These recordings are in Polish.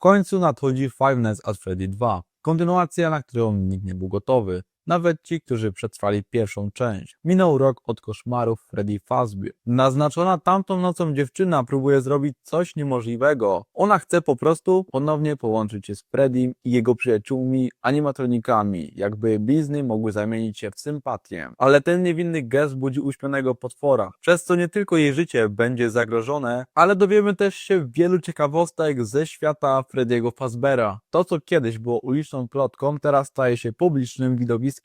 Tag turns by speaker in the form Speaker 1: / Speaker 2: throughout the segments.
Speaker 1: końcu nadchodzi Five Nights at Freddy 2. Kontynuacja, na którą nikt nie był gotowy. Nawet ci, którzy przetrwali pierwszą część. Minął rok od koszmarów Freddy Fazbear. Naznaczona tamtą nocą dziewczyna próbuje zrobić coś niemożliwego. Ona chce po prostu ponownie połączyć się z Freddym i jego przyjaciółmi animatronikami, jakby blizny mogły zamienić się w sympatię. Ale ten niewinny gest budzi uśpionego potwora, przez co nie tylko jej życie będzie zagrożone, ale dowiemy też się wielu ciekawostek ze świata Freddy'ego Fazbera. To, co kiedyś było uliczną plotką, teraz staje się publicznym widowiskiem.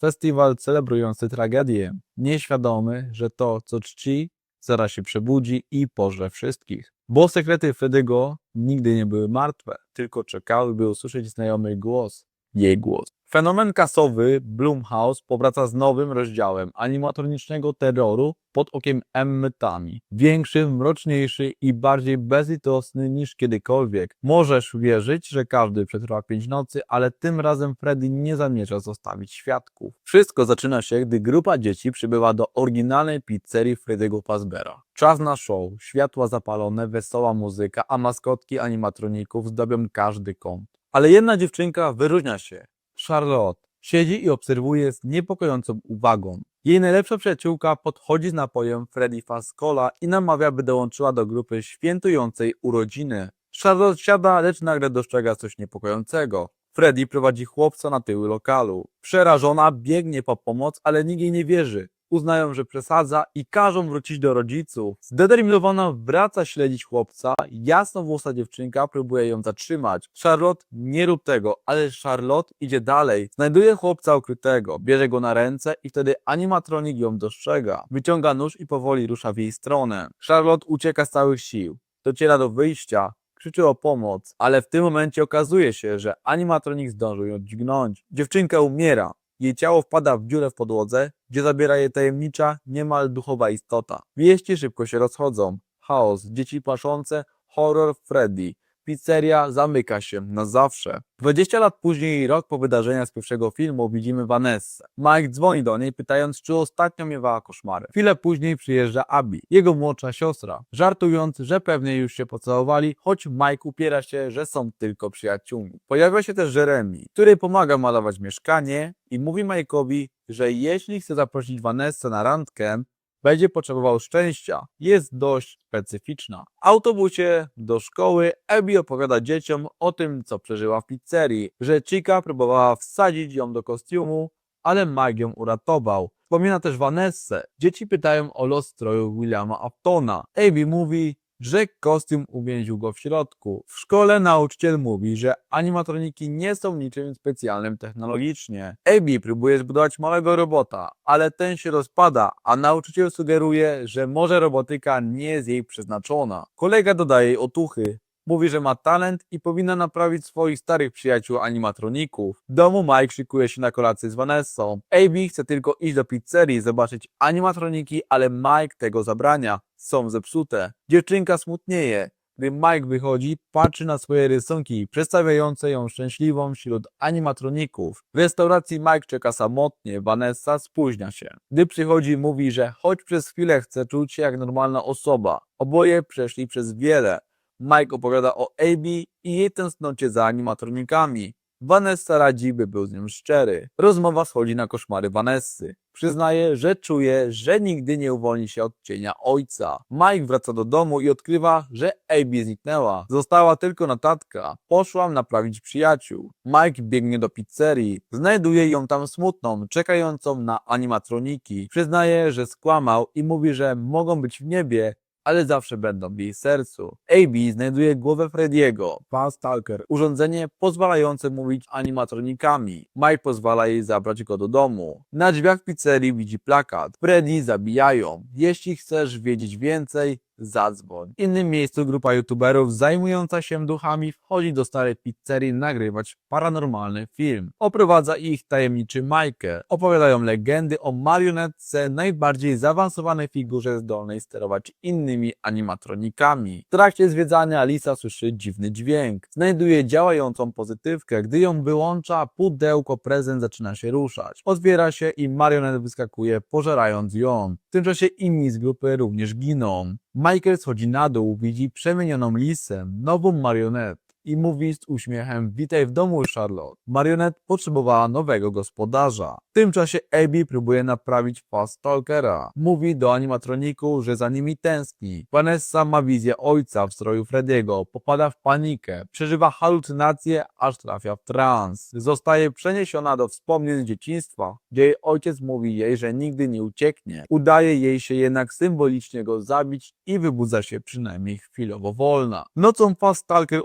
Speaker 1: Festiwal celebrujący tragedię, nieświadomy, że to, co czci, zaraz się przebudzi i pożre wszystkich. Bo sekrety Freddy'ego nigdy nie były martwe, tylko czekały, by usłyszeć znajomy głos, jej głos. Fenomen kasowy Blumhouse powraca z nowym rozdziałem animatronicznego terroru pod okiem Emmy Tami. Większy, mroczniejszy i bardziej bezlitosny niż kiedykolwiek. Możesz wierzyć, że każdy przetrwa pięć nocy, ale tym razem Freddy nie zamierza zostawić świadków. Wszystko zaczyna się, gdy grupa dzieci przybywa do oryginalnej pizzerii Freddy'ego Fazbera. Czas na show, światła zapalone, wesoła muzyka, a maskotki animatroników zdobią każdy kąt. Ale jedna dziewczynka wyróżnia się. Charlotte siedzi i obserwuje z niepokojącą uwagą. Jej najlepsza przyjaciółka podchodzi z napojem Freddy Fazcola i namawia, by dołączyła do grupy świętującej urodziny. Charlotte siada, lecz nagle dostrzega coś niepokojącego. Freddy prowadzi chłopca na tyły lokalu. Przerażona biegnie po pomoc, ale nikt jej nie wierzy. Uznają, że przesadza i każą wrócić do rodziców. Zdeterminowana wraca śledzić chłopca, jasnowłosa dziewczynka próbuje ją zatrzymać. Charlotte nie rób tego, ale Charlotte idzie dalej. Znajduje chłopca ukrytego, bierze go na ręce i wtedy animatronik ją dostrzega. Wyciąga nóż i powoli rusza w jej stronę. Charlotte ucieka z całych sił. Dociera do wyjścia, krzyczy o pomoc, ale w tym momencie okazuje się, że animatronik zdążył ją dźgnąć. Dziewczynka umiera. Jej ciało wpada w dziurę w podłodze, gdzie zabiera je tajemnicza, niemal duchowa istota. Wieści szybko się rozchodzą. Chaos, dzieci płaszące, horror Freddy. Pizzeria zamyka się na zawsze. 20 lat później, rok po wydarzeniach z pierwszego filmu, widzimy Vanessę. Mike dzwoni do niej, pytając, czy ostatnio miewała koszmary. Chwilę później przyjeżdża Abby, jego młodsza siostra, żartując, że pewnie już się pocałowali, choć Mike upiera się, że są tylko przyjaciółmi. Pojawia się też Jeremy, który pomaga malować mieszkanie i mówi Mike'owi, że jeśli chce zaprosić Vanessę na randkę, będzie potrzebował szczęścia. Jest dość specyficzna. W autobusie do szkoły Abby opowiada dzieciom o tym, co przeżyła w pizzerii, że Chica próbowała wsadzić ją do kostiumu, ale ją uratował. Wspomina też Vanessę. Dzieci pytają o los stroju Williama Aftona. Abby mówi, że kostium uwięził go w środku. W szkole nauczyciel mówi, że animatroniki nie są niczym specjalnym technologicznie. Abby próbuje zbudować małego robota, ale ten się rozpada, a nauczyciel sugeruje, że może robotyka nie jest jej przeznaczona. Kolega dodaje jej otuchy. Mówi, że ma talent i powinna naprawić swoich starych przyjaciół animatroników. W domu Mike szykuje się na kolację z Vanessą. Abby chce tylko iść do pizzerii zobaczyć animatroniki, ale Mike tego zabrania. Są zepsute. Dziewczynka smutnieje. Gdy Mike wychodzi, patrzy na swoje rysunki, przedstawiające ją szczęśliwą wśród animatroników. W restauracji Mike czeka samotnie, Vanessa spóźnia się. Gdy przychodzi, mówi, że choć przez chwilę chce czuć się jak normalna osoba. Oboje przeszli przez wiele. Mike opowiada o Abby i jej tęsknocie za animatronikami. Vanessa radzi, by był z nią szczery. Rozmowa schodzi na koszmary Vanessy. Przyznaje, że czuje, że nigdy nie uwolni się od cienia ojca. Mike wraca do domu i odkrywa, że Abby zniknęła. Została tylko notatka. Poszłam naprawić przyjaciół. Mike biegnie do pizzerii. Znajduje ją tam smutną, czekającą na animatroniki. Przyznaje, że skłamał i mówi, że mogą być w niebie, ale zawsze będą w jej sercu. AB znajduje głowę Frediego, Pan Stalker, urządzenie pozwalające mówić animatronikami. Mike pozwala jej zabrać go do domu. Na drzwiach pizzerii widzi plakat. Freddy zabijają. Jeśli chcesz wiedzieć więcej, zadzwoń. W innym miejscu grupa youtuberów zajmująca się duchami wchodzi do starej pizzerii nagrywać paranormalny film. Oprowadza ich tajemniczy Michael. Opowiadają legendy o marionetce, najbardziej zaawansowanej figurze zdolnej sterować innymi animatronikami. W trakcie zwiedzania Lisa słyszy dziwny dźwięk. Znajduje działającą pozytywkę. Gdy ją wyłącza, pudełko prezent zaczyna się ruszać. Otwiera się i marionet wyskakuje, pożerając ją. W tym czasie inni z grupy również giną. Michael schodzi na dół, widzi przemienioną lisę, nową marionetę. I mówi z uśmiechem witaj w domu Charlotte. Marionette potrzebowała nowego gospodarza. W tym czasie Abby próbuje naprawić Fast Stalkera. Mówi do animatroniku, że za nimi tęskni. Vanessa ma wizję ojca w stroju Frediego, popada w panikę, przeżywa halucynacje, aż trafia w trans. Zostaje przeniesiona do wspomnień dzieciństwa, gdzie jej ojciec mówi jej, że nigdy nie ucieknie. Udaje jej się jednak symbolicznie go zabić i wybudza się przynajmniej chwilowo wolna. Nocą Fast Stalker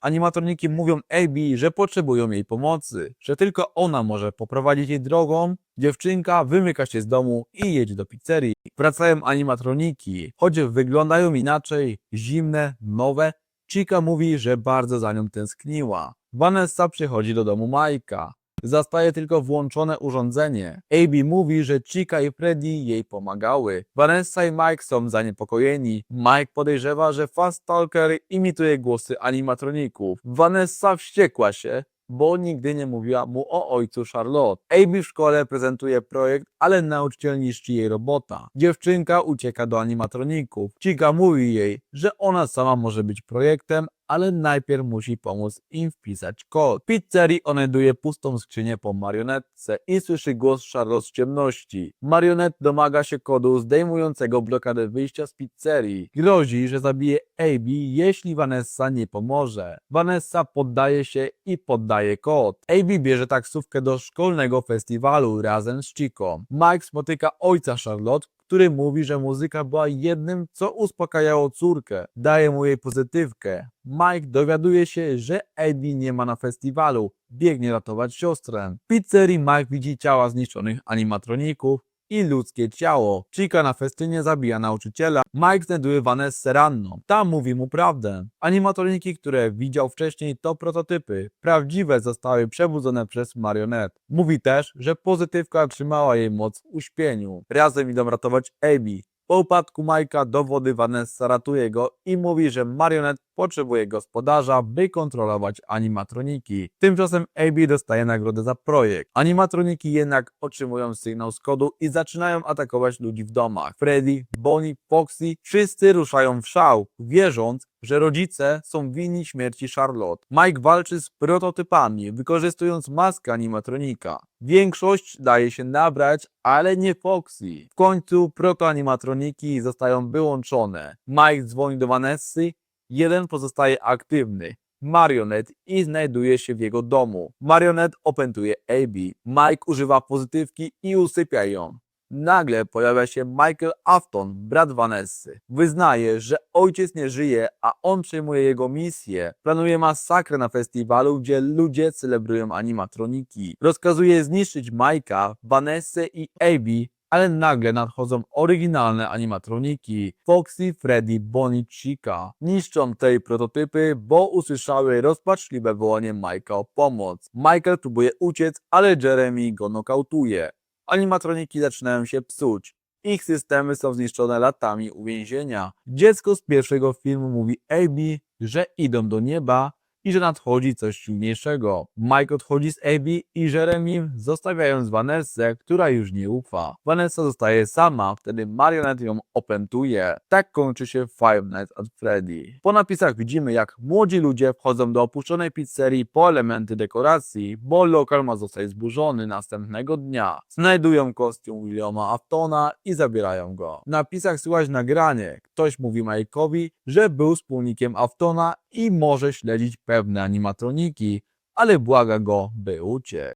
Speaker 1: Animatroniki mówią Abby, że potrzebują jej pomocy, że tylko ona może poprowadzić jej drogą. Dziewczynka wymyka się z domu i jedzie do pizzerii. Wracają animatroniki, choć wyglądają inaczej, zimne, nowe. Chica mówi, że bardzo za nią tęskniła. Vanessa przychodzi do domu Majka. Zastaje tylko włączone urządzenie. Abby mówi, że Chica i Freddy jej pomagały. Vanessa i Mike są zaniepokojeni. Mike podejrzewa, że Fast Stalker imituje głosy animatroników. Vanessa wściekła się, bo nigdy nie mówiła mu o ojcu Charlotte. Abby w szkole prezentuje projekt, ale nauczyciel niszczy jej robota. Dziewczynka ucieka do animatroników. Chica mówi jej, że ona sama może być projektem, ale najpierw musi pomóc im wpisać kod. W pizzerii odnajduje pustą skrzynię po marionetce i słyszy głos Charlotte z ciemności. Marionet domaga się kodu zdejmującego blokadę wyjścia z pizzerii. Grozi, że zabije Abby, jeśli Vanessa nie pomoże. Vanessa poddaje się i poddaje kod. Abby bierze taksówkę do szkolnego festiwalu razem z Chico. Mike spotyka ojca Charlotte, który mówi, że muzyka była jednym, co uspokajało córkę. Daje mu jej pozytywkę. Mike dowiaduje się, że Abby nie ma na festiwalu. Biegnie ratować siostrę. W pizzerii Mike widzi ciała zniszczonych animatroników i ludzkie ciało. Chica na festynie zabija nauczyciela. Mike znajduje Vanessę ranną. Ta mówi mu prawdę. Animatroniki, które widział wcześniej, to prototypy. Prawdziwe zostały przebudzone przez marionet. Mówi też, że pozytywka trzymała jej moc w uśpieniu. Razem idą ratować Abby. Po upadku Majka do wody Vanessa ratuje go i mówi, że marionet potrzebuje gospodarza, by kontrolować animatroniki. Tymczasem Abby dostaje nagrodę za projekt. Animatroniki jednak otrzymują sygnał z kodu i zaczynają atakować ludzi w domach. Freddy, Bonnie, Foxy, wszyscy ruszają w szał, wierząc, że rodzice są winni śmierci Charlotte. Mike walczy z prototypami, wykorzystując maskę animatronika. Większość daje się nabrać, ale nie Foxy. W końcu protoanimatroniki zostają wyłączone. Mike dzwoni do Vanessy, jeden pozostaje aktywny. Marionet i znajduje się w jego domu. Marionet opętuje Abby. Mike używa pozytywki i usypia ją. Nagle pojawia się Michael Afton, brat Vanessy. Wyznaje, że ojciec nie żyje, a on przejmuje jego misję. Planuje masakrę na festiwalu, gdzie ludzie celebrują animatroniki. Rozkazuje zniszczyć Mike'a, Vanessę i Abby, ale nagle nadchodzą oryginalne animatroniki. Foxy, Freddy, Bonnie, Chica. Niszczą tej prototypy, bo usłyszały rozpaczliwe wołanie Mike'a o pomoc. Michael próbuje uciec, ale Jeremy go nokautuje. Animatroniki zaczynają się psuć. Ich systemy są zniszczone latami uwięzienia. Dziecko z pierwszego filmu mówi Abby, że idą do nieba i że nadchodzi coś silniejszego. Mike odchodzi z Abby i Jeremy zostawiając Vanessę, która już nie ufa. Vanessa zostaje sama, wtedy Marionette ją opętuje. Tak kończy się Five Nights at Freddy. Po napisach widzimy jak młodzi ludzie wchodzą do opuszczonej pizzerii po elementy dekoracji, bo lokal ma zostać zburzony następnego dnia. Znajdują kostium Williama Aftona i zabierają go. W napisach słychać nagranie. Ktoś mówi Mike'owi, że był wspólnikiem Aftona i może śledzić pewne animatroniki, ale błaga go, by uciekł.